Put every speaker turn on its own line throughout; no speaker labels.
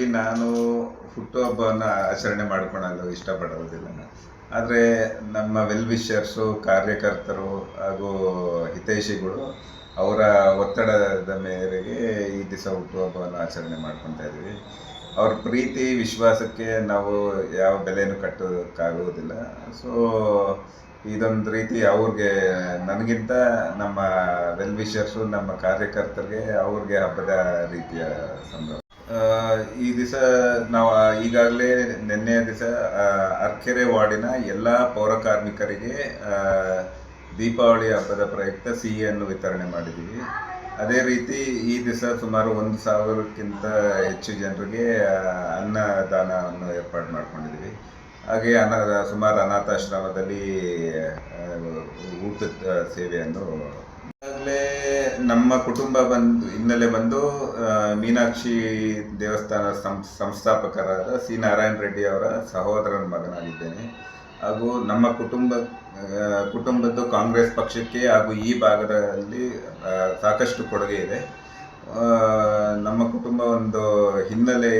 ನಾನು ಹುಟ್ಟುಹಬ್ಬವನ್ನು ಆಚರಣೆ ಮಾಡ್ಕೊಳ್ಳಲು ಇಷ್ಟಪಡೋದಿಲ್ಲ ಆದರೆ ನಮ್ಮ ವೆಲ್ ವಿಷರ್ಸು ಕಾರ್ಯಕರ್ತರು ಹಾಗೂ ಹಿತೈಷಿಗಳು ಅವರ ಒತ್ತಡದ ಮೇರೆಗೆ ಈ ದಿವಸ ಹುಟ್ಟುಹಬ್ಬವನ್ನು ಆಚರಣೆ ಮಾಡ್ಕೊತಾ ಇದ್ದೀವಿ. ಅವ್ರ ಪ್ರೀತಿ, ವಿಶ್ವಾಸಕ್ಕೆ ನಾವು ಯಾವ ಬೆಲೆಯನ್ನು ಕಟ್ಟೋದಕ್ಕಾಗುವುದಿಲ್ಲ ಸೊ ಇದೊಂದು ರೀತಿ ಅವ್ರಿಗೆ, ನನಗಿಂತ ನಮ್ಮ ವೆಲ್ ವಿಷರ್ಸು ನಮ್ಮ ಕಾರ್ಯಕರ್ತರಿಗೆ ಅವ್ರಿಗೆ ಹಬ್ಬದ ರೀತಿಯ ಸಂಭ್ರಮ ಈ ದಿವಸ ನಾವು ಈಗಾಗಲೇ ನಿನ್ನೆಯ ದಿವಸ ಅರ್ಕೆರೆ ವಾರ್ಡಿನ ಎಲ್ಲ ಪೌರ ಕಾರ್ಮಿಕರಿಗೆ ದೀಪಾವಳಿ ಹಬ್ಬದ ಪ್ರಯುಕ್ತ ಸಿಹಿಯನ್ನು ವಿತರಣೆ ಮಾಡಿದ್ದೀವಿ. ಅದೇ ರೀತಿ ಈ ದಿವಸ ಸುಮಾರು ಒಂದು ಸಾವಿರಕ್ಕಿಂತ ಹೆಚ್ಚು ಜನರಿಗೆ ಅನ್ನದಾನವನ್ನು ಏರ್ಪಾಡು ಮಾಡ್ಕೊಂಡಿದ್ದೀವಿ. ಹಾಗೆ ಅನ ಸುಮಾರು ಅನಾಥಾಶ್ರಮದಲ್ಲಿ ಊಟದ ಸೇವೆಯನ್ನು ಈಗಾಗಲೇ ನಮ್ಮ ಕುಟುಂಬ ಬಂದು, ಹಿನ್ನೆಲೆ ಬಂದು ಮೀನಾಕ್ಷಿ ದೇವಸ್ಥಾನ ಸಂಸ್ಥಾಪಕರಾದ ಸಿ ನಾರಾಯಣ ರೆಡ್ಡಿ ಅವರ ಸಹೋದರನ ಮಗನಾಗಿದ್ದೇನೆ. ಹಾಗೂ ನಮ್ಮ ಕುಟುಂಬ ಕುಟುಂಬದ್ದು ಕಾಂಗ್ರೆಸ್ ಪಕ್ಷಕ್ಕೆ ಹಾಗೂ ಈ ಭಾಗದಲ್ಲಿ ಸಾಕಷ್ಟು ಕೊಡುಗೆ ಇದೆ. ನಮ್ಮ ಕುಟುಂಬ ಒಂದು ಹಿನ್ನೆಲೆ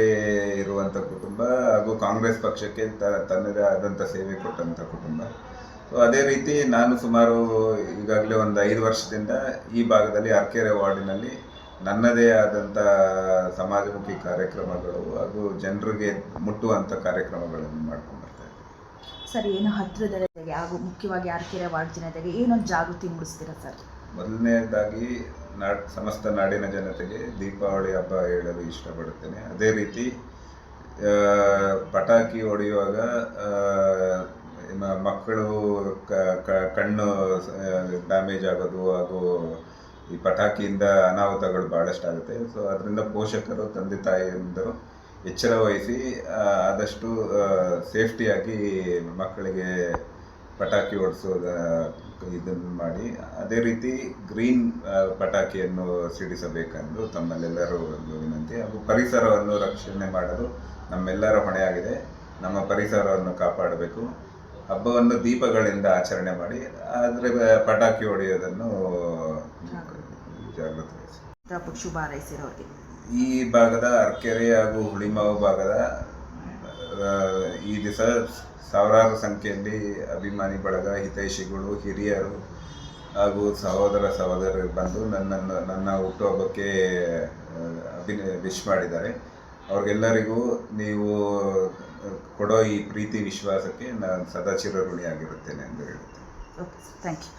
ಇರುವಂಥ ಕುಟುಂಬ ಹಾಗೂ ಕಾಂಗ್ರೆಸ್ ಪಕ್ಷಕ್ಕೆ ತನ್ನದೇ ಆದಂಥ ಸೇವೆ ಕೊಟ್ಟಂಥ ಕುಟುಂಬ. ಸೊ ಅದೇ ರೀತಿ ನಾನು ಸುಮಾರು ಈಗಾಗಲೇ ಒಂದು ಐದು ವರ್ಷದಿಂದ ಈ ಭಾಗದಲ್ಲಿ ಅರ್ಕೆರೆ ವಾರ್ಡಿನಲ್ಲಿ ನನ್ನದೇ ಆದಂಥ ಸಮಾಜಮುಖಿ ಕಾರ್ಯಕ್ರಮಗಳು ಹಾಗೂ ಜನರಿಗೆ ಮುಟ್ಟುವಂಥ ಕಾರ್ಯಕ್ರಮಗಳನ್ನು ಮಾಡ್ಕೊಂಡು ಬರ್ತಾ
ಸರ್ ಏನು ಹತ್ತಿರದ ಹಾಗೂ ಮುಖ್ಯವಾಗಿ ಅರ್ಕೆರೆ ವಾರ್ಡ್ ಜನತೆಗೆ ಏನೊಂದು ಜಾಗೃತಿ ಮೂಡಿಸ್ತೀರಾ ಸರ್?
ಮೊದಲನೇದಾಗಿ ನಾಡ್ ಸಮಸ್ತ ನಾಡಿನ ಜನತೆಗೆ ದೀಪಾವಳಿ ಹಬ್ಬ ಹೇಳಲು ಇಷ್ಟಪಡುತ್ತೇನೆ. ಅದೇ ರೀತಿ ಪಟಾಕಿ ಹೊಡೆಯುವಾಗ ಮಕ್ಕಳು ಕ- ಕಣ್ಣು ಡ್ಯಾಮೇಜ್ ಆಗೋದು ಹಾಗೂ ಈ ಪಟಾಕಿಯಿಂದ ಅನಾಹುತಗಳು ಭಾಳಷ್ಟಾಗುತ್ತೆ ಸೊ ಅದರಿಂದ ಪೋಷಕರು, ತಂದೆ ತಾಯಿಯಂದರು ಎಚ್ಚರ ವಹಿಸಿ ಆದಷ್ಟು ಸೇಫ್ಟಿಯಾಗಿ ಮಕ್ಕಳಿಗೆ ಪಟಾಕಿ ಓಡಿಸೋದ ಇದನ್ನು ಮಾಡಿ. ಅದೇ ರೀತಿ ಗ್ರೀನ್ ಪಟಾಕಿಯನ್ನು ಸಿಡಿಸಬೇಕೆಂದು ತಮ್ಮಲ್ಲೆಲ್ಲರೂ ಒಂದು ವಿನಂತಿ. ಹಾಗೂ ಪರಿಸರವನ್ನು ರಕ್ಷಣೆ ಮಾಡಲು ನಮ್ಮೆಲ್ಲರ ಹೊಣೆಯಾಗಿದೆ. ನಮ್ಮ ಪರಿಸರವನ್ನು ಕಾಪಾಡಬೇಕು. ಹಬ್ಬವನ್ನು ದೀಪಗಳಿಂದ ಆಚರಣೆ ಮಾಡಿ ಆದರೆ ಪಟಾಕಿ ಹೊಡೆಯೋದನ್ನು ಜಾಗೃತಿ ವಹಿಸಿ
ಹಬ್ಬಕ್ಕೆ ಶುಭ ಹಾರೈಸಿರೋರಿಗೆ.
ಈ ಭಾಗದ ಅರ್ಕೆರೆ ಹಾಗೂ ಹುಳಿಮಾವು ಭಾಗದ ಈ ದಿವಸ ಸಾವಿರಾರು ಸಂಖ್ಯೆಯಲ್ಲಿ ಅಭಿಮಾನಿ ಬಳಗ ಹಿತೈಷಿಗಳು ಹಿರಿಯರು ಹಾಗೂ ಸಹೋದರ ಸಹೋದರರು ಬಂದು ನನ್ನನ್ನು ನನ್ನ ಹುಟ್ಟುಹಬ್ಬಕ್ಕೆ ಅಭಿನ ಅಭಿನಯ ವಿಶ್ ಮಾಡಿದ್ದಾರೆ. ಅವ್ರಿಗೆಲ್ಲರಿಗೂ ನೀವು ಕೊಡೋ ಈ ಪ್ರೀತಿ ವಿಶ್ವಾಸಕ್ಕೆ ನಾನು ಸದಾ ಚಿರಋಣಿಯಾಗಿರುತ್ತೇನೆ ಎಂದು ಹೇಳುತ್ತೇನೆ.
Okay thank you